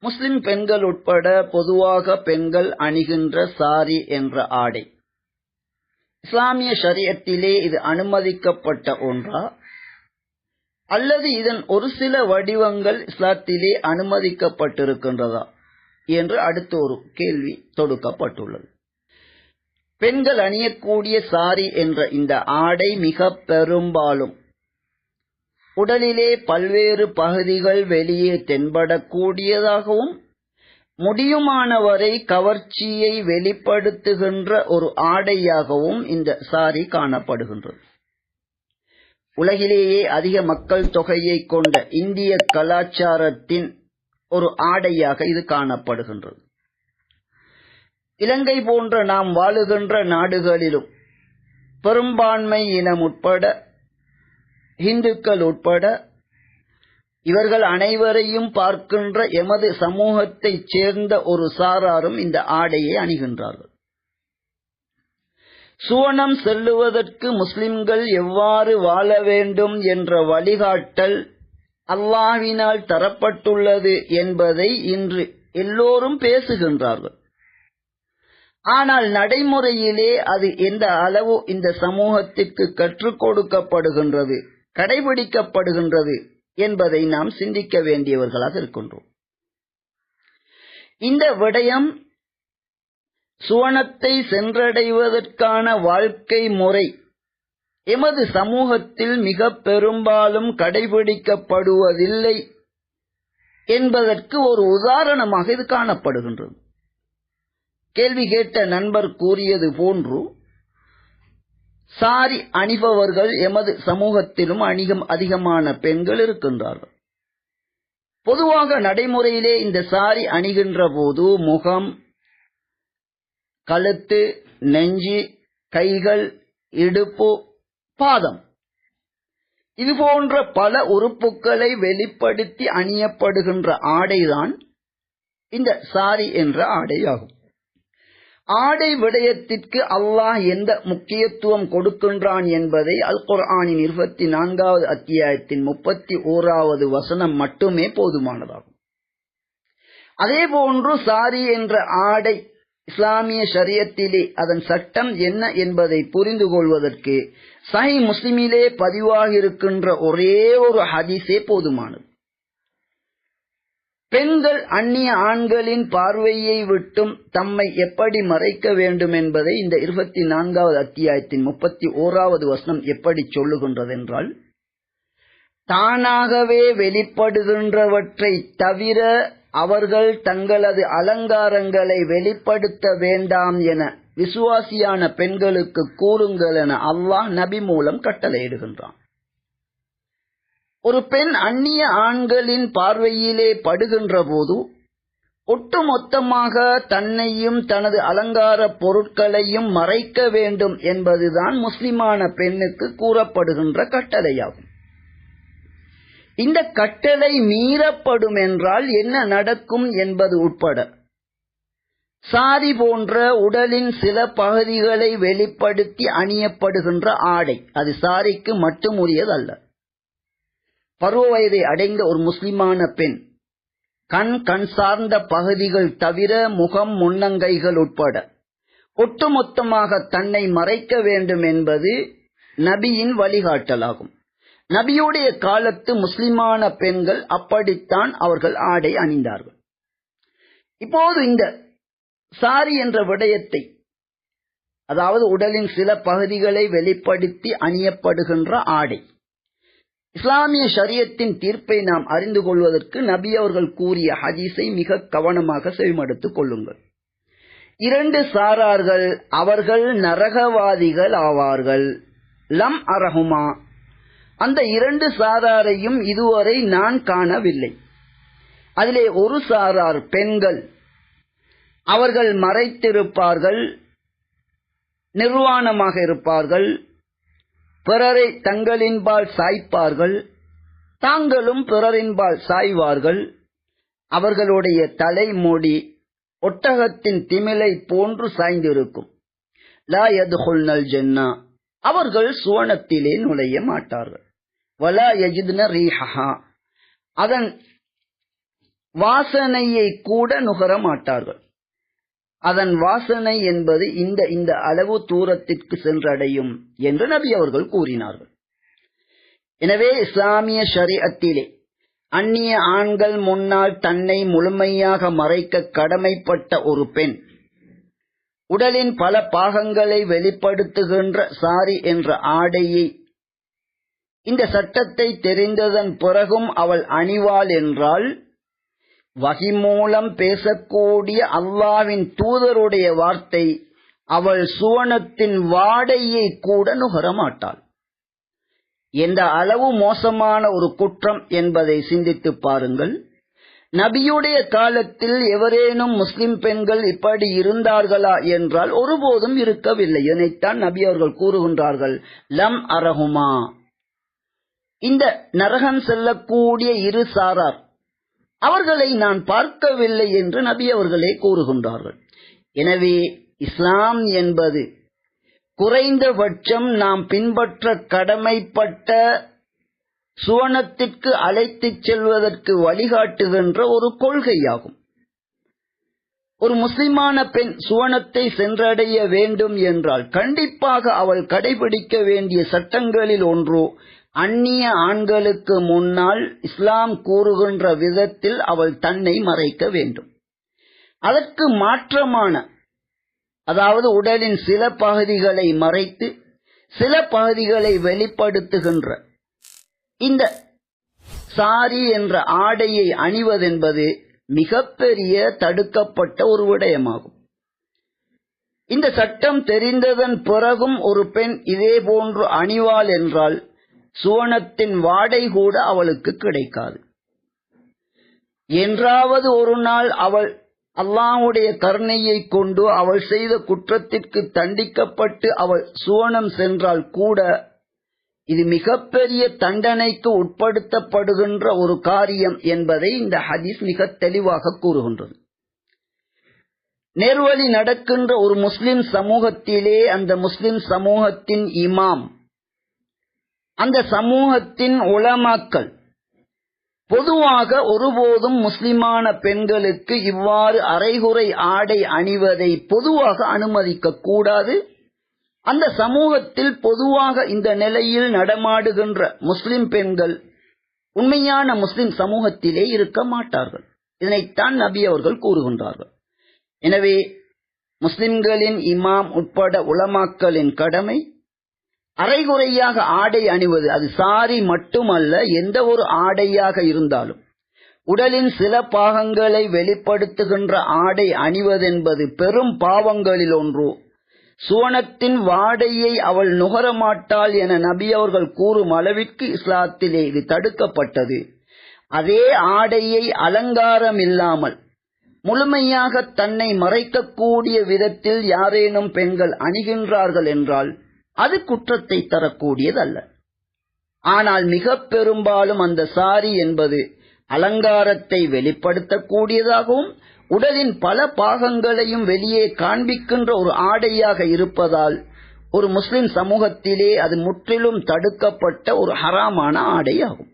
முஸ்லிம் பெண்கள் உட்பட பொதுவாக பெண்கள் அணிகின்ற சாரி என்ற ஆடை. இஸ்லாமிய ஷரியத்திலே இது அனுமதிக்கப்பட்ட ஒன்றா? அல்லது இதன் ஒரு சில வடிவங்கள் இஸ்லாத்திலே அனுமதிக்கப்பட்டிருக்கின்றதா? என்று அடுத்த ஒரு கேள்வி தொடுக்கப்பட்டுள்ளது. பெண்கள் அணியக்கூடிய சாரி என்ற இந்த ஆடை மிக பெரும்பாலும் உடலிலே பல்வேறு பகுதிகள் வெளியே தென்படக்கூடியதாகவும் முடியுமானவரை கவர்ச்சியை வெளிப்படுத்துகின்ற ஒரு ஆடையாகவும் இந்த சாரி காணப்படுகின்றது. உலகிலேயே அதிக மக்கள் தொகையை கொண்ட இந்திய கலாச்சாரத்தின் ஒரு ஆடையாக இது காணப்படுகின்றது. இலங்கை போன்ற நாம் வாழுகின்ற நாடுகளிலும் பெரும்பான்மை இனம் உட்பட இந்துக்கள் உட்பட இவர்கள் அனைவரையும் பார்க்கின்ற எமது சமூகத்தைச் சேர்ந்த ஒரு சாராரும் இந்த ஆடையை அணிகின்றார்கள். சுவனம் செல்லுவதற்கு முஸ்லிம்கள் எவ்வாறு வாழ வேண்டும் என்ற வழிகாட்டல் அல்லாவினால் தரப்பட்டுள்ளது என்பதை இன்று எல்லோரும் பேசுகின்றார்கள். ஆனால் நடைமுறையிலே அது எந்த அளவு இந்த சமூகத்திற்கு கற்றுக் கொடுக்கப்படுகின்றது? கடைபிடிக்கப்படுகின்றது என்பதை நாம் சிந்திக்க வேண்டியவர்களாக இருக்கின்றோம். இந்த விடயம் சுவனத்தை சென்றடைவதற்கான வாழ்க்கை முறை எமது சமூகத்தில் மிக பெரும்பாலும் கடைபிடிக்கப்படுவதில்லை என்பதற்கு ஒரு உதாரணமாக இது காணப்படுகின்றது. கேள்வி கேட்ட நண்பர் கூறியது போன்று சாரி அணிபவர்கள் எமது சமூகத்திலும் அணிகம் அதிகமான பெண்கள் இருக்கின்றார்கள். பொதுவாக நடைமுறையிலே இந்த சாரி அணிகின்ற போது முகம் கழுத்து நெஞ்சு கைகள் இடுப்பு பாதம் இது போன்ற பல உறுப்புகளை வெளிப்படுத்தி அணியப்படுகின்ற ஆடைதான் இந்த சாரி என்ற ஆடையாகும். ஆடை விடயத்திற்கு அல்லாஹ் எந்த முக்கியத்துவம் கொடுக்கின்றான் என்பதை அல் குர்ஆனின் இருபத்தி நான்காவது அத்தியாயத்தின் முப்பத்தி ஓராவது வசனம் மட்டுமே போதுமானதாகும். அதே போன்று சாரி என்ற ஆடை இஸ்லாமிய ஷரியத்திலே அதன் சட்டம் என்ன என்பதை புரிந்து கொள்வதற்கு சஹி முஸ்லிமிலே பதிவாக இருக்கின்ற ஒரே ஒரு ஹதீஸே போதுமானது. பெண்கள் அந்நிய ஆண்களின் பார்வையை விட்டும் தம்மை எப்படி மறைக்க வேண்டும் என்பதை இந்த இருபத்தி நான்காவது அத்தியாயத்தின் முப்பத்தி ஓராவது வசனம் எப்படி சொல்லுகின்றது என்றால் தானாகவே வெளிப்படுகின்றவற்றை தவிர அவர்கள் தங்களது அலங்காரங்களை வெளிப்படுத்த வேண்டாம் என விசுவாசியான பெண்களுக்கு கூறுங்கள் என அல்லாஹ் நபி மூலம் கட்டளையிடுகின்றான். ஒரு பெண் அந்நிய ஆண்களின் பார்வையிலே படுகின்ற போது ஒட்டுமொத்தமாக தன்னையும் தனது அலங்கார பொருட்களையும் மறைக்க வேண்டும் என்பதுதான் முஸ்லிமான பெண்ணுக்கு கூறப்படுகின்ற கட்டளையாகும். இந்த கட்டளை மீறப்படும் என்றால் என்ன நடக்கும் என்பது உட்பட சாரி போன்ற உடலின் சில பகுதிகளை வெளிப்படுத்தி அணியப்படுகின்ற ஆடை அது சாரிக்கு மட்டும் உரியதல்ல பருவ வயதை அடைந்த ஒரு முஸ்லிமான பெண் கண் கண் சார்ந்த பகுதிகள் தவிர முகம் முன்னங்கைகள் உட்பட ஒட்டுமொத்தமாக தன்னை மறைக்க வேண்டும் என்பது நபியின் வழிகாட்டலாகும். நபியுடைய காலத்து முஸ்லிமான பெண்கள் அப்படித்தான் அவர்கள் ஆடை அணிந்தார்கள். இப்போது இந்த சாரி என்ற விடயத்தை அதாவது உடலின் சில பகுதிகளை வெளிப்படுத்தி அணியப்படுகின்ற ஆடை இஸ்லாமிய ஷரியத்தின் தீர்ப்பை நாம் அறிந்து கொள்வதற்கு நபி அவர்கள் கூறிய ஹதீஸை மிக கவனமாக செவிமடுத்துக் கொள்ளுங்கள். இரண்டு சாரார்கள் அவர்கள் நரகவாதிகள் ஆவார்கள். லம் அரகுமா அந்த இரண்டு சாராரையும் இதுவரை நான் காணவில்லை. அதிலே ஒரு சாரார் பெண்கள். அவர்கள் மறைத்திருப்பார்கள். நிர்வாணமாக இருப்பார்கள். பிறரை தங்களின்பால் சாய்ப்பார்கள் தாங்களும் பிறரின்பால் சாய்வார்கள். அவர்களுடைய தலைமூடி ஒட்டகத்தின் திமிலை போன்று சாய்ந்திருக்கும். லா யதுகுல்னல் ஜென்னா அவர்கள் சுவனத்திலே நுழைய மாட்டார்கள். வலா யஜித்ன ரீஹா அதன் வாசனையை கூட நுகர மாட்டார்கள். அதன் வாசனை என்பது இந்த இந்த அளவு தூரத்திற்கு சென்றடையும் என்று நபி அவர்கள் கூறினார்கள். எனவே இஸ்லாமிய ஷரியத்திலே அந்நிய ஆண்கள் முன்னால் தன்னை முழுமையாக மறைக்க கடமைப்பட்ட ஒரு பெண் உடலின் பல பாகங்களை வெளிப்படுத்துகின்ற சாரி என்ற ஆடையை இந்த சட்டத்தை தெரிந்ததன் பிறகும் அவள் அணிவாள் என்றால் வகி மூலம் பேசக்கூடிய அல்லாவின் தூதருடைய வார்த்தை அவள் சுவனத்தின் வாடையை கூட நுகரமாட்டாள் எந்த அளவு மோசமான ஒரு குற்றம் என்பதை சிந்தித்து பாருங்கள். நபியுடைய காலத்தில் எவரேனும் முஸ்லிம் பெண்கள் இப்படி இருந்தார்களா என்றால் ஒருபோதும் இருக்கவில்லை. எனைத்தான் நபி அவர்கள் கூறுகின்றார்கள் லம் அரகுமா இந்த நரகன் செல்லக்கூடிய இரு சாரார் அவர்களை நான் பார்க்கவில்லை என்று நபி அவர்களே கூறுகின்றார்கள். எனவே இஸ்லாம் என்பது குறைந்தபட்சம் நாம் பின்பற்ற கடமைப்பட்ட சுவனத்திற்கு அழைத்துச் செல்வதற்கு வழிகாட்டுகின்ற ஒரு கொள்கையாகும். ஒரு முஸ்லிமான பெண் சுவனத்தை சென்றடைய வேண்டும் என்றால் கண்டிப்பாக அவள் கடைபிடிக்க வேண்டிய சட்டங்களில் ஒன்று அந்நிய ஆண்களுக்கு முன்னால் இஸ்லாம் கூறுகின்ற விதத்தில் அவள் தன்னை மறைக்க வேண்டும். அதற்கு மாற்றமான அதாவது உடலின் சில பகுதிகளை மறைத்து சில பகுதிகளை வெளிப்படுத்துகின்ற இந்த சாரி என்ற ஆடையை அணிவதென்பது மிகப்பெரிய தடுக்கப்பட்ட ஒரு விடயமாகும். இந்த சட்டம் தெரிந்ததன் பிறகும் ஒரு பெண் இதே போன்று அணிவாள் என்றால் சுவனத்தின் வாடை கூட அவளுக்கு கிடைக்காது. என்றாவது ஒரு நாள் அவள் அல்லாஹுடைய கருணையை கொண்டு அவள் செய்த குற்றத்திற்கு தண்டிக்கப்பட்டு அவள் சுவனம் சென்றால் கூட இது மிகப்பெரிய தண்டனைக்கு உட்படுத்தப்படுகின்ற ஒரு காரியம் என்பதை இந்த ஹதீஸ் மிக தெளிவாக கூறுகின்றது. நேர்வழி நடக்கின்ற ஒரு முஸ்லிம் சமூகத்திலே அந்த முஸ்லிம் சமூகத்தின் இமாம் அந்த சமூகத்தின் உளமாக்கள் பொதுவாக ஒருபோதும் முஸ்லிமான பெண்களுக்கு இவ்வாறு அரைகுறை ஆடை அணிவதை பொதுவாக அனுமதிக்க கூடாது. அந்த சமூகத்தில் பொதுவாக இந்த நிலையில் நடமாடுகின்ற முஸ்லிம் பெண்கள் உண்மையான முஸ்லிம் சமூகத்திலே இருக்க மாட்டார்கள். இதனைத்தான் நபி அவர்கள் கூறுகின்றார்கள். எனவே முஸ்லிம்களின் இமாம் உட்பட உலமாக்களின் கடமை அரைகுறையாக ஆடை அணிவது அது சாரி மட்டுமல்ல எந்த ஒரு ஆடையாக இருந்தாலும். உடலின் சில பாகங்களை வெளிப்படுத்துகின்ற ஆடை அணிவதென்பது பெரும் பாவங்களில் ஒன்று. சுவனத்தின் வாடையை அவள் நுகரமாட்டாள் என நபி அவர்கள் கூறும் அளவிற்கு இஸ்லாத்திலே இது தடுக்கப்பட்டது. அதே ஆடையை அலங்காரம் இல்லாமல் முழுமையாக தன்னை மறைக்கக்கூடிய விதத்தில் யாரேனும் பெண்கள் அணிகின்றார்கள் என்றால் அது குற்றத்தை தரக்கூடியதல்ல. ஆனால் மிக பெரும்பாலும் அந்த சாரி என்பது அலங்காரத்தை வெளிப்படுத்தக்கூடியதாகவும் உடலின் பல பாகங்களையும் வெளியே காண்பிக்கின்ற ஒரு ஆடையாக இருப்பதால் ஒரு முஸ்லிம் சமூகத்திலே அது முற்றிலும் தடுக்கப்பட்ட ஒரு ஹராமான ஆடையாகும்.